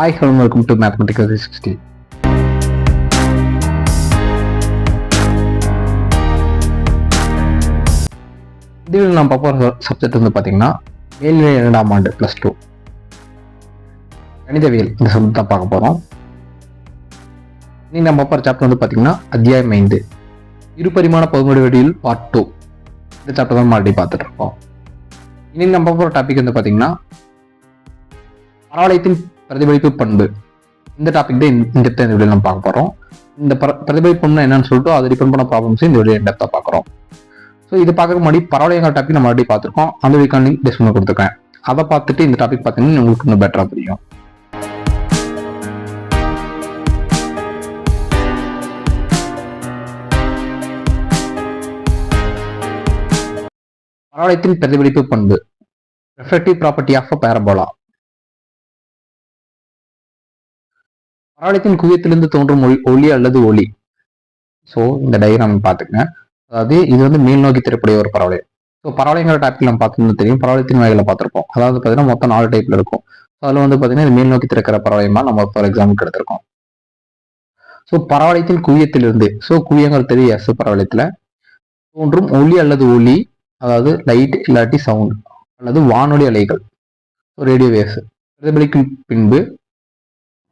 Hi hello welcome to mathematical three sixty இதில் நான் பார்ப்போம் சப்ஜெக்ட் வந்து பார்த்தீங்கன்னா மேல்நிலை இரண்டாம் ஆண்டு ப்ளஸ் டூ கணிதவியல் இந்த சப்ஜெக்ட் தான் பார்க்க போகிறோம் இன்னைக்கு நம்ம பார்ப்போம் சாப்டர் வந்து பார்த்தீங்கன்னா அத்தியாயம் ஐந்து. இருபரிமாண பகுமுறை வடிவில் பார்ட் டூ இந்த சாப்டர் தான் மறுபடியும் பார்த்துட்டு இருக்கோம். இன்னைக்கு நம்ம பார்க்க போகிற டாபிக் வந்து பார்த்தீங்கன்னா பரவளையத்தின் பிரதிபலிப்பு பண்பு. இந்த டாபிக் தான் இந்த இந்த வீடியோ நம்ம பார்க்க போகிறோம் இந்த பிர பிரதிபலிப்பு என்னன்னு சொல்லிட்டு அது டிபெண்ட் பண்ண ப்ராப்ளம்ஸ் இந்த வீடியோ டெப்த்தாக பார்க்குறோம். ஸோ இது பார்க்க முன்னாடி பரவளையங்கள் டாபிக் நம்ம ஆல்ரெடி பார்த்துருக்கோம். அந்த வீக்கான லிங்க் டிஸ்கிரிப்ஷன் கொடுத்துருக்கேன். அதை பார்த்துட்டு இந்த டாபிக் பார்த்தீங்கன்னா உங்களுக்கு இன்னும் பெட்டராக புரியும். பரவளையத்தின் பிரதிபலிப்பு பண்பு. Reflective property of a parabola பரவளையத்தின் குவியத்திலிருந்து தோன்றும் ஒளி ஒளி அல்லது ஒளி. ஸோ இந்த டயக்ராம் பார்த்துக்கங்க. அதாவது இது வந்து மேல் நோக்கி திறக்கூடிய ஒரு பரவளையம் ஸோ பரவளையங்கிற டாப்பில் நம்ம பார்த்தோம்னு தெரியும். பரவளையத்தின் வகைகளை பார்த்துருப்போம். அதாவது பார்த்தீங்கன்னா மொத்தம் நாலு டைப்ல இருக்கும். ஸோ அதில் வந்து பார்த்தீங்கன்னா இது மேல் நோக்கி திறக்கிற பரவளையமா நம்ம ஃபார் எக்ஸாம்பிள் எடுத்திருக்கோம். ஸோ பரவளையத்தின் குவியத்திலிருந்து ஸோ குவியங்கள் தெரியும். எஸ் பரவளையத்தில் தோன்றும் ஒளி அல்லது ஒளி அதாவது லைட் இல்லாட்டி சவுண்ட் அல்லது வானொலி அலைகள். ரேடியோ வேவ்ஸ் பிரதிபலிக்கும் பின்பு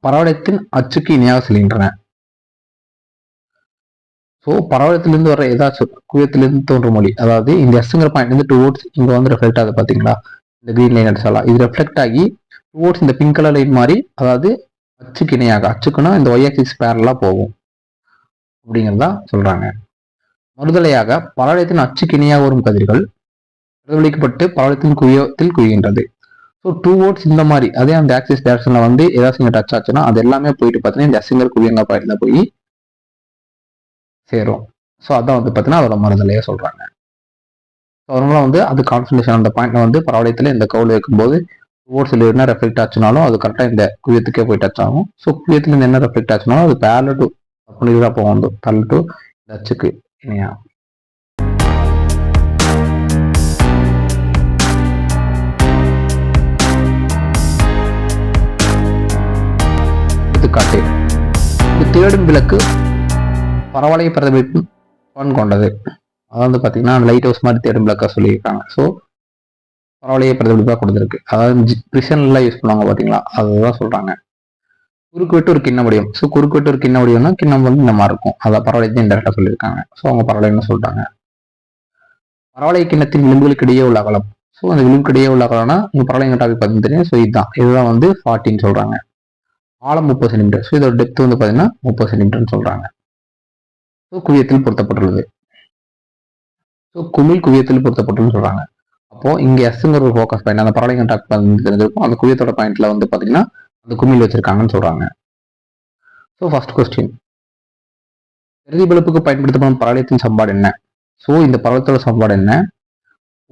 பரவளையத்தின் அச்சுக்கு இணையாக செல்கின்றன. ஸோ பரவளத்திலிருந்து வர ஏதாச்சும் குவியத்திலிருந்து தோன்றும் மொழி அதாவது இந்த எஸ்ங்கிற பாயிண்ட் வந்து டுவோர்ட்ஸ் இங்கே வந்து ரெஃப்ளெக்ட் ஆகுது பார்த்தீங்களா இந்த க்ரீன் லைன் அடிச்சாலாம் இது ரெஃப்ளெக்ட் ஆகி டுவோர்ட்ஸ் இந்த பிங்க் கலர் லைன் மாதிரி அதாவது அச்சுக்கு இணையாக அச்சுக்குன்னா இந்த ஒய் ஆக்சிஸ் பேரலாக போகும். அப்படிங்கிறதா சொல்கிறாங்க மறுதலையாக பரவளையத்தின் அச்சுக்கு இணையாக வரும் கதிர்கள் பிரதிபலிக்கப்பட்டு பரவளையத்தின் குவியத்தில் குவிகின்றது. ஸோ டூ ஓட்ஸ் இந்த மாதிரி. அதே அந்த ஆக்சிஸ் டேரக்ஷனில் வந்து ஏதாச்சும் டச் ஆச்சுன்னா அது எல்லாமே போயிட்டு பார்த்தீங்கன்னா இந்த அசிங்கர் குவியங்க பாயிண்ட்ல போய் சேரும். ஸோ அதான் வந்து பார்த்தீங்கன்னா அதோட மருந்துலையே சொல்கிறாங்க ஸோ அதனால வந்து அது கான்சன்ட்ரேஷன் அந்த பாயிண்ட்ல வந்து பரவளையத்தில் இந்த கவுல் வைக்கும்போது ஓட்ஸ் என்ன ரெஃப்ளெக்ட் ஆச்சுனாலும் அது கரெக்டாக இந்த குவியத்துக்கே போய் டச் ஆகும். ஸோ குவியத்தில் இருந்து என்ன ரெஃப்ளெக்ட் ஆச்சுனாலும் அது பேரல டு அப்படிதான் போகும். வந்து தள்ள டு டச்சுக்கு அச்சுக்கு எடுத்துக்காட்டு இந்த தேடும் விளக்கு பரவளைய பிரதிபலிப்பு பலன் கொண்டது. அதாவது பார்த்தீங்கன்னா லைட் ஹவுஸ் மாதிரி தேடும் விளக்காக சொல்லியிருக்காங்க. ஸோ பரவளைய பிரதிபலிப்பாக கொடுத்துருக்கு. அதாவது பிரிசன்லாம் யூஸ் பண்ணுவாங்க பார்த்தீங்களா அதுதான் சொல்கிறாங்க குறுக்கு வெட்டு ஒரு கிண்ண வடிவம். ஸோ குறுக்குவெட்டு ஒரு கிண்ண வடிவம்னா கிண்ணம் வந்து இந்த மாதிரி இருக்கும். அதை பரவளையத்தை இன்டெரக்டாக சொல்லியிருக்காங்க. ஸோ அவங்க பரவளையம்னு சொல்கிறாங்க பரவளைய கிண்ணத்தின் விளிம்புகளுக்கு இடையே உள்ள அகலம். ஸோ அந்த விளிம்புக்கு இடையே உள்ள அகலம்னா உங்க பரவளைய டாபிக் பார்த்து தெரியும். ஸோ இதுதான். இதுதான் வந்து ஃபார்ட்டின்னு சொல்கிறாங்க ஆழம் முப்பது சென்டிமீட்டர். ஸோ இதோட டெப்த் வந்து பார்த்தீங்கன்னா முப்பது சென்டிமீட்டர்னு சொல்கிறாங்க ஸோ குவியத்தில் பொருத்தப்பட்டுள்ளது. ஸோ குமிழ் குவியத்தில் பொருத்தப்பட்டுன்னு சொல்கிறாங்க அப்போது இங்கே எஸ்ங்கிற ஒரு ஃபோக்கஸ் பாயிண்ட் அந்த பரவளைய கண்டாக்ட் வந்து தெரிஞ்சிருக்கும். அந்த குவியத்தோட பாயிண்ட்ல வந்து பார்த்தீங்கன்னா அந்த குமிழ் வச்சிருக்காங்கன்னு சொல்கிறாங்க ஸோ ஃபர்ஸ்ட் கொஸ்டின் பிரதிபலிப்புக்கு பயன்படுத்தப்படும் பரவளையத்தின் சம்பாடு என்ன? ஸோ இந்த பரவலத்தோட சம்பாடு என்ன?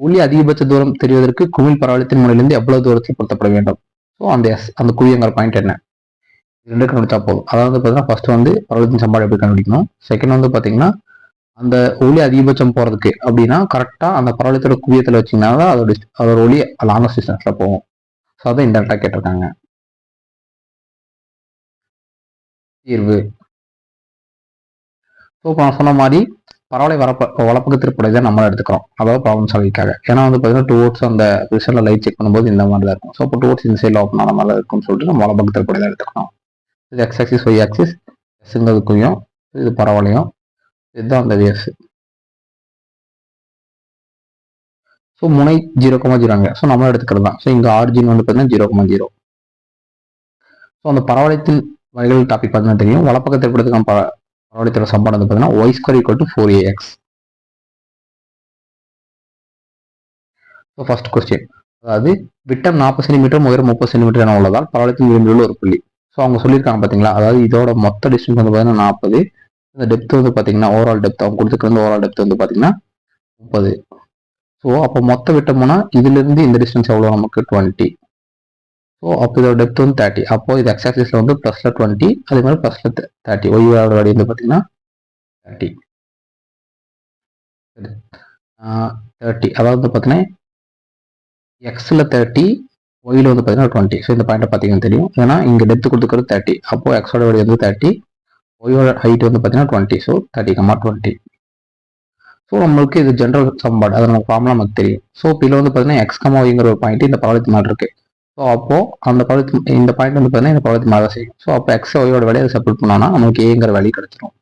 ஒளி அதிகபட்ச தூரம் தெரிவதற்கு குமிழ் பரவலத்தின் முனையிலிருந்து எவ்வளவு தூரத்தில் பொருத்தப்பட வேண்டும்? ஸோ அந்த எஸ் அந்த குவியங்கிற பாயிண்ட் என்ன? ரெண்டு கண்டுபிடிச்சா போதும். அதாவது பார்த்தீங்கன்னா ஃபர்ஸ்ட் வந்து பரவலத்தின் சம்பாடு எப்படி கண்டுபிடிக்கணும்? செகண்ட் வந்து பார்த்தீங்கன்னா அந்த ஒளி அதிகபட்சம் போகிறதுக்கு அப்படின்னா கரெக்டாக அந்த பரவலத்தோட குவியத்தில் வச்சீங்கன்னா தான் அதோட அதோட ஒளி லாங்கஸ்ட் டிஸ்டன்ஸில் போகும். ஸோ அதை இன்டெரக்டாக கேட்டிருக்காங்க. தீர்வு. ஸோ இப்போ நான் சொன்ன மாதிரி பரவலை வரப்ப வளப்பக்கு திருப்படை நம்மள எடுத்துக்கிறோம். அதாவது ப்ராப்ளம் சால்விக்காக ஏன்னா வந்து பார்த்தீங்கன்னா டூ ஓட்ஸ் அந்த ரிசல்ட்ல லைட் செக் பண்ணும்போது இந்த மாதிரி தான் இருக்கும். ஸோ இப்போ டூ ஓட்ஸ் இந்த சைடில் ஓப்பன் ஆன மாதிரி இருக்கும்னு சொல்லிட்டு நம்ம வளப்பக்கு திருப்படை தான் எடுத்துக்கணும். இது எக்ஸ் ஆக்சிஸ் ஒய் ஆக்சிஸ் எஸ்ங்கிறதுக்குயும் இது பரவலையும் இதுதான் அந்த வேவ்ஸ் ஸோ முனை ஜீரோ கமா ஜீரோங்க ஸோ நம்ம எடுத்துக்கிறது தான் ஸோ இங்கே ஆர்ஜின் வந்து பார்த்தீங்கன்னா ஜீரோ கமா ஜீரோ ஸோ அந்த பரவளையத்தின் வகைகள் டாபிக் பார்த்தீங்கன்னா தெரியும். வலப்பக்கத்தை எடுத்துக்கான ப பரவளையத்தோட சம்பாடம் வந்து பார்த்தீங்கன்னா Y square equal to four a x so first question அதாவது விட்டம் நாற்பது சென்டிமீட்டர் உயரம் முப்பது சென்டிமீட்டர் என உள்ளதால் பரவளையத்தின் விளிம்பில் ஒரு புள்ளி. ஸோ அவங்க சொல்லியிருக்காங்க பார்த்தீங்களா அதாவது இதோட மொத்த டிஸ்டன்ஸ் வந்து பார்த்தீங்கன்னா நாற்பது இந்த டெப்த் வந்து பார்த்தீங்கன்னா ஓவரால் டெப்த் அவங்க கொடுத்துருக்க ஓவரால் டெப்த் வந்து பார்த்தீங்கன்னா முப்பது. ஸோ அப்போ மொத்த விட்டோம்னா இதுலேருந்து இந்த டிஸ்டன்ஸ் எவ்வளோ நமக்கு டுவெண்ட்டி ஸோ அப்போ இதோட டெப்த் வந்து தேர்ட்டி அப்போ இது எக்ஸாக்சிஸில் வந்து ப்ளஸில் டுவெண்ட்டி அதே மாதிரி ப்ளஸில் தேர்ட்டி ஒய்யோட வடி வந்து பார்த்தீங்கன்னா தேர்ட்டி தேர்ட்டி அதாவது பார்த்தீங்கன்னா எக்ஸில் தேர்ட்டி ஒயில் வந்து பார்த்தீங்கன்னா டுவெண்ட்டி ஸோ இந்த பாயிண்ட்டை பார்த்தீங்கன்னா தெரியும். ஏன்னா இங்கே டெப்த் கொடுத்துக்கிறது தேர்ட்டி அப்போ எக்ஸோட வழி வந்து தேர்ட்டி ஒயோட ஹைட் வந்து பார்த்தீங்கன்னா twenty so thirty comma twenty so நம்மளுக்கு இது ஜென்ரல் சம்பாடு அது நம்ம ஃபார்ம்லாம் நமக்கு தெரியும். ஸோ இப்போ இதில் வந்து பார்த்தீங்கன்னா எக்ஸ் கம்மா ஒய்ங்கிற ஒரு பாயிண்ட் இந்த பவளத்து மாதிரி இருக்கு. ஸோ அப்போ அந்த பவளத்து இந்த பாயிண்ட் வந்து பார்த்தீங்கன்னா இந்த பவளத்து மாதிரி செய்யும். ஸோ அப்போ எக்ஸ் ஒயோட வேலையை அதை சப்போர்ட் பண்ணோம்னா நமக்கு ஏங்கிற வேல்யூ கிடச்சிரும்.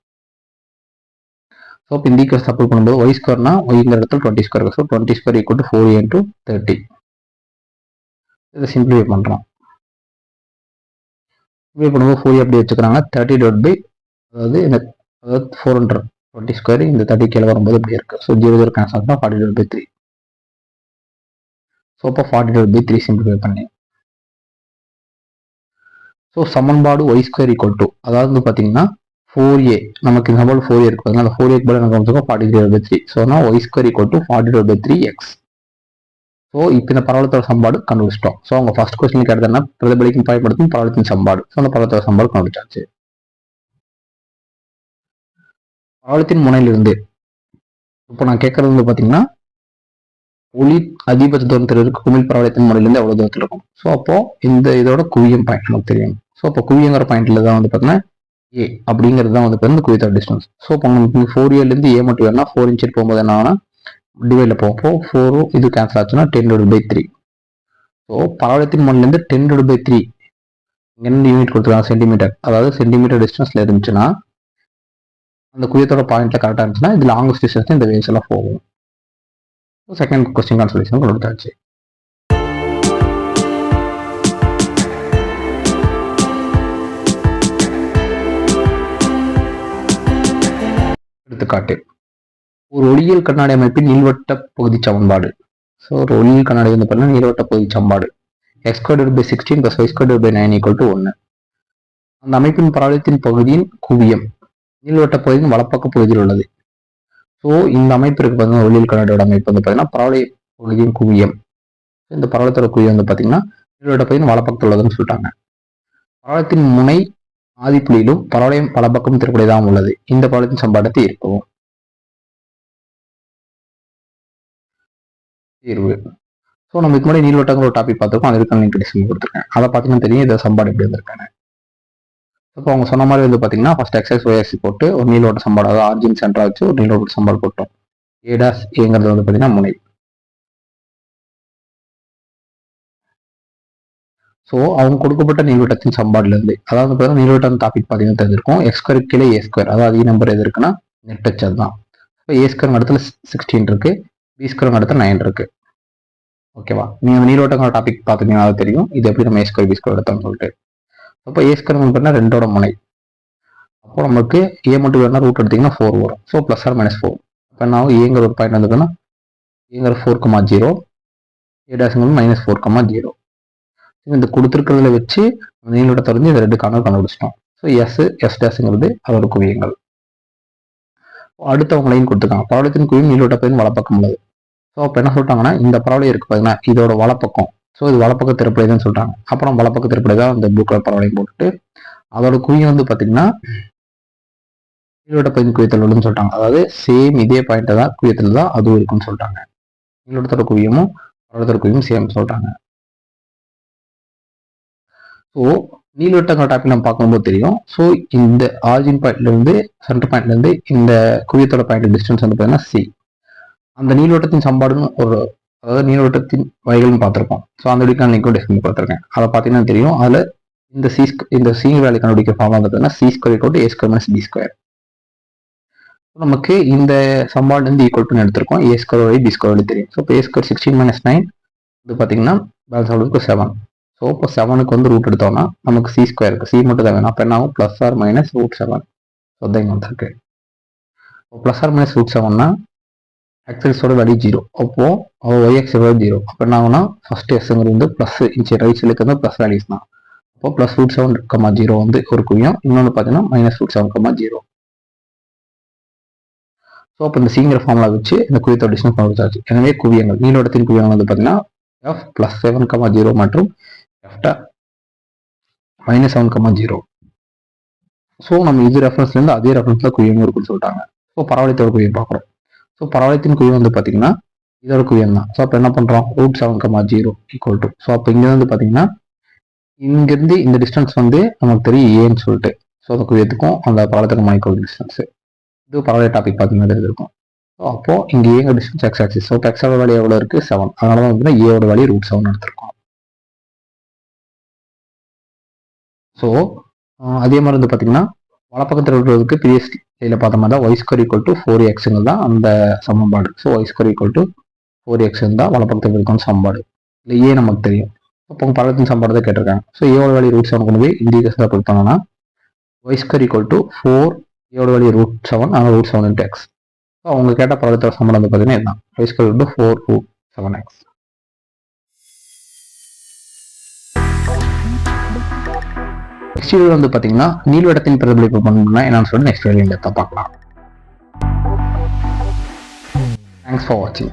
ஸோ இப்போ இந்த ஈக்குவல் சப்போர்ட் பண்ணும்போது ஒய் ஸ்கொயர்னா ஒய்ங்கிற இடத்துல twenty square so twenty square equal to four into thirty இதை சிம்பிளிஃபை பண்ணுறோம் சிம்பிளிஃபை பண்ணும்போது ஃபோர் எப்படி வச்சுக்கிறாங்க தேர்ட்டி டோட் பை அதாவது இந்த அதாவது ஃபோர் ஹண்ட்ரட் டுவெண்ட்டி ஸ்கொயர் இந்த தேர்ட்டி கீழே வரும்போது இப்படி இருக்குது ஸோ ஜீரோ ஜீரோ கேன்சல் ஆகுனா forty dot by three so அப்போ forty dot by three simplify பண்ணி. ஸோ சமன்பாடு ஒய் ஸ்கொயர் ஈக்குவல் டு அதாவது வந்து பார்த்தீங்கன்னா ஃபோர் ஏ நமக்கு இந்த சமன்பாடு ஃபோர் ஏ இருக்குது அதனால் அந்த ஃபோர் ஏக்கு பதில் எனக்கு வந்துருக்கோம் forty three by three so நான் Y square equal to forty dot by three X so இப்போ இந்த பரவலத்தோட சம்பாடு கண்டுபிடிச்சிட்டோம். ஸோ அவங்க ஃபர்ஸ்ட் கொஸ்டின் கேட்டதுன்னா பிரதிபலிக்கும் பயன்படுத்தும் பரவலத்தின் சம்பாடு. ஸோ அந்த பரவலத்தோட சம்பாடு கண்டுபிடிச்சாச்சு. பரவலத்தின் முனையிலிருந்து இப்போ நான் கேட்கறது வந்து பார்த்தீங்கன்னா ஒளி அதிபத்த தூரத்தில் இருக்கு குமிழ் பரவலத்தின் முனையிலிருந்து அவ்வளோ தூரத்தில் இருக்கும்? ஸோ அப்போ இந்த இதோட குவியம் பாயிண்ட் நமக்கு தெரியும். ஸோ அப்போ குவியங்கிற பாயிண்ட்ல தான் வந்து பார்த்தீங்கன்னா ஏ அப்படிங்கிறது தான் வந்து பார்த்தீங்கன்னா குவியத்தோட டிஸ்டன்ஸ் ஸோ இப்போ நமக்கு ஃபோர் இயர்லேருந்து ஏ மட்டும் வேணா ஃபோர் இன்ச் போகும்போது என்ன ஆகும்னா டிவைடில் போகிறப்போ ஃபோரும் இது கேன்சல் ஆச்சுன்னா ten divide by three so பரவலத்தின் மண்ணிலேருந்து டென் டிவைட் பை த்ரீ என்ன யூனிட் கொடுத்துருக்காங்க சென்டிமீட்டர் அதாவது சென்டிமீட்டர் டிஸ்டன்ஸில் இருந்துச்சுன்னா அந்த குயத்தோட பாயிண்ட்ல கரெக்டாக இருந்துச்சுன்னா இது லாங்கஸ்ட் டிஸ்டன்ஸ் இந்த வேவ்ஸ் எல்லாம் போகும். செகண்ட் கொஸ்டின் கான்சல்டேஷன் கொடுத்தாச்சு எடுத்துக்காட்டு. ஒரு ஒளியியல் கண்ணாடி அமைப்பின் நீள்வட்ட பகுதி சமன்பாடு. ஸோ ஒரு ஒளியியல் கண்ணாடி வந்து பார்த்தீங்கன்னா நீள்வட்ட பகுதி சமன்பாடு. X square by sixteen plus Y square by nine equal to ஒன்று அந்த அமைப்பின் பரவலத்தின் பகுதியின் குவியம் நீள்வட்ட பகுதியின் வலப்பக்க பகுதியில் உள்ளது. ஸோ இந்த அமைப்பு இருக்கு பார்த்தீங்கன்னா ஒளியியல் கண்ணாடியோட அமைப்பு வந்து பார்த்தீங்கன்னா பரவலை பகுதியின் குவியம். இந்த பரவலத்தோட குவியம் வந்து பார்த்தீங்கன்னா நீள்வட்ட பகுதியின் வலப்பக்கத்தில் உள்ளதுன்னு சொல்லிட்டாங்க. பரவலத்தின் முனை ஆதிப்புள்ளியிலும் பரவலையும் பல பக்கம் திருப்படையதான் உள்ளது. இந்த பரவலத்தின் சம்பாடத்தை இருக்கவும். தீர்வு. ஸோ நம்ம இதுக்கு முன்னாடி நீள்வட்டங்கிற ஒரு டாபிக் பார்த்துருக்கோம். அதுக்கு லிங்க் டிஸ்கிரிப்ஷன் கொடுத்துருக்கேன். அதை பார்த்தீங்கன்னா தெரியும் இதை சம்பாடு எப்படி வந்திருக்காங்க இப்போ அவங்க சொன்ன மாதிரி வந்து பார்த்தீங்கன்னா ஃபர்ஸ்ட் எக்ஸஸ் ஒய்எஸ்சி போட்டு ஒரு நீள்வட்ட சம்பாடு அதாவது ஆர்ஜின் சென்டராக வச்சு ஒரு நீள்வட்ட சம்பாடு போட்டோம். ஏடாஸ் ஏங்கிறது வந்து பார்த்தீங்கன்னா முனை. ஸோ அவங்க கொடுக்கப்பட்ட நீள்வட்டத்தின் சம்பாடுலேருந்து அதாவது பார்த்தீங்கன்னா நீள்வட்டம் டாபிக் பார்த்தீங்கன்னா தெரிஞ்சிருக்கும். எக்ஸ்கொயர் கீழே ஏ ஸ்கொயர் அதாவது e அதிக நம்பர் எது இருக்குன்னா நெட் டச் அதுதான். இப்போ ஏ ஸ்கொயர் இடத்துல சிக்ஸ்டீன் இருக்குது பி ஸ்கொயர் அடுத்து நைன் இருக்கு. ஓகேவா நீங்கள் நீலோட்டங்கிற டாபிக் பார்த்தீங்கன்னா தெரியும். இது எப்படி நம்ம ஏ ஸ்கொயர் பி ஸ்கொயர் எடுத்தோம்னு சொல்லிட்டு. அப்போ ஏ ஸ்கொயர் பார்த்தீங்கன்னா ரெண்டோட முனை. அப்போ நமக்கு ஏ மட்டும் வேணா ரூட் எடுத்தீங்கன்னா ஃபோர் வரும். So plus or minus four இப்போ நான் ஏங்கிற ஒரு பாயிண்ட் வந்துக்குன்னா ஏங்கிற ஃபோர் கமா ஜீரோ ஏ டேஷுங்கிறது மைனஸ் ஃபோர் கமா ஜீரோ இந்த கொடுத்துருக்கிறதுல வச்சு நீளோட தெரிஞ்சு இந்த ரெண்டு கணக்கு கண்டுபிடிச்சிட்டோம். ஸோ எஸ் எஸ் டேஷுங்கிறது அதோட குவியங்கள். அடுத்தவங்க லைன் கொடுத்துருக்காங்க. பரவலத்தின் குவியும் நீளோட்ட பகுதி வலப்பக்கம் உள்ளது. ஸோ அப்போ என்ன சொல்லிட்டாங்கன்னா இந்த பறவை இருக்கு பார்த்தீங்கன்னா இதோட வலப்பக்கம். ஸோ இது வலப்பக்க திருப்படைதான் சொல்கிறாங்க அப்புறம் வலப்பக்க திருப்படை தான் அந்த ப்ளூ கலர் பறவையும் போட்டுட்டு அதோட குவியம் வந்து பார்த்தீங்கன்னா நீளோட்ட பகுதி குவியத்தில் உள்ளதுன்னு சொல்லிட்டாங்க. அதாவது சேம் இதே பாயிண்ட்டை தான் குவியத்தில் தான் அதுவும் இருக்குன்னு சொல்லிட்டாங்க. நீளோட்டத்தோட குவியமும் பரவலத்தோட குவியும் சேம் சொல்கிறாங்க ஸோ நீள்வட்டங்கள் டாபிக் நம்ம பார்க்கும்போது தெரியும். ஸோ இந்த ஆர்ஜின் பாயிண்ட்லேருந்து சென்டர் பாயிண்ட்லேருந்து இந்த குவியத்தோட பாயிண்ட் டிஸ்டன்ஸ் வந்து பார்த்தீங்கன்னா சி அந்த நீள்வட்டத்தின் சம்பாடுன்னு ஒரு அதாவது நீள்வட்டத்தின் வகைகள்னு பார்த்துருப்போம். ஸோ அந்த வரைக்கும் நான் டெஸ்ட் டிஸ்பிளே கொடுத்துருக்கேன் அதை பார்த்தீங்கன்னா தெரியும். அதில் இந்த சி இந்த சி வேலை கண்டுபிடிக்க ஃபார்ம் வந்து C square equal A square minus B square நமக்கு இந்த சம்பாடு வந்து ஈக்குவல் டு எடுத்திருக்கோம். ஏ ஸ்கொயர் வழி பி ஸ்கொயர் வழி தெரியும். ஸோ இப்போ A square sixteen minus nine இது பார்த்தீங்கன்னா பேலன்ஸ் ஆகிறதுக்கு செவன் ஸோ இப்போ செவனுக்கு வந்து ரூட் எடுத்தோம்னா நமக்கு சி ஸ்கொயர் இருக்குது சி மட்டும் தான் வேணும். அப்போ என்ன ஆகும்? Plus or minus root seven so தான் இங்கே வந்துருக்கு. ப்ளஸ் ஆர் மைனஸ் ரூட் செவன்னா ஆக்சரிஸோட வேல்யூ ஜீரோ அப்போ ஒய் எக்ஸோட ஜீரோ அப்போ என்ன ஆகுனா ஃபர்ஸ்ட் எஸ்ங்கிறது வந்து ப்ளஸ் இன்ச்சு ரைட் சைடுக்கு வந்து ப்ளஸ் வேல்யூஸ் தான். அப்போ plus root seven comma zero வந்து ஒரு குவியம். இன்னொன்று பார்த்தீங்கன்னா minus root seven comma zero so அப்போ இந்த சீங்கிற ஃபார்முலா வச்சு இந்த குவியத்தோட டிஸ்டன்ஸ் கண்டுபிடிச்சாச்சு எனவே குவியங்கள் நீளோடத்தின் குவியங்கள் வந்து பார்த்தீங்கன்னா F plus seven comma zero மற்றும் எஃப்டா minus seven comma zero so நம்ம இது ரெஃபரன்ஸ்லேருந்து அதே ரெஃபரன்ஸில் குவியம் இருக்குன்னு சொல்லிட்டாங்க. ஸோ பரவலத்தோட குவியம் பார்க்குறோம். ஸோ பரவலத்தின் குவியம் வந்து பார்த்தீங்கன்னா இதோட குவியம் தான். ஸோ அப்போ என்ன பண்ணுறோம் root seven comma zero equal to so அப்போ இங்கே வந்து பார்த்தீங்கன்னா இங்கேருந்து இந்த டிஸ்டன்ஸ் வந்து நமக்கு தெரியும் ஏன்னு சொல்லிட்டு. ஸோ அந்த குவியத்துக்கும் அந்த பரவலத்துக்கும் ஈக்குவல் டிஸ்டன்ஸ் இது பரவல டாபிக் பார்த்தீங்கன்னா தெரிஞ்சிருக்கும் ஸோ அப்போ இங்கே ஏங்க டிஸ்டன்ஸ் எக்ஸ் ஆக்சிஸ் ஸோ எக்ஸோட வேல்யூ எவ்வளோ இருக்குது செவன் அதனால தான் வந்து ஏவோட வேல்யூ ரூட் செவன் எடுத்திருக்கோம். ஸோ அதே மாதிரி வந்து பார்த்தீங்கன்னா வலப்பக்கத்தில் இருக்கிறதுக்கு பிஎஸ்டி இதில் பார்த்த மாதிரி தான் Y square equal to four எக்ஸுங்கிறது தான் அந்த சமன்பாடு. So Y square equal to four எக்ஸுங்க தான் வலப்பக்கத்தில் இருக்கும் சமன்பாடு. இல்லை ஏ நமக்கு தெரியும். அப்போ பலத்தின் சமன்பாடு தான் கேட்டிருக்காங்க. ஸோ ஏவோட வேல்யூ ரூட் செவன் கொண்டு போய் இண்டிகேஷனில் கொடுத்தாங்கன்னா Y square equal to four ஏவோட வேல்யூ ரூட் செவன் ஆனால் root seven into X so அவங்க கேட்ட பலத்தோட சம்பளம் வந்து பார்த்தீங்கன்னா இதுதான். Y to four root seven X next video வந்து பார்த்தீங்கன்னா நீள்வடத்தின் பிரதிபலிப்பு பண்ணணும்னா என்னன்னு சொல்லி நெக்ஸ்ட் வீடியோ பார்க்கலாம். தேங்க்ஸ் ஃபார் வாட்சிங்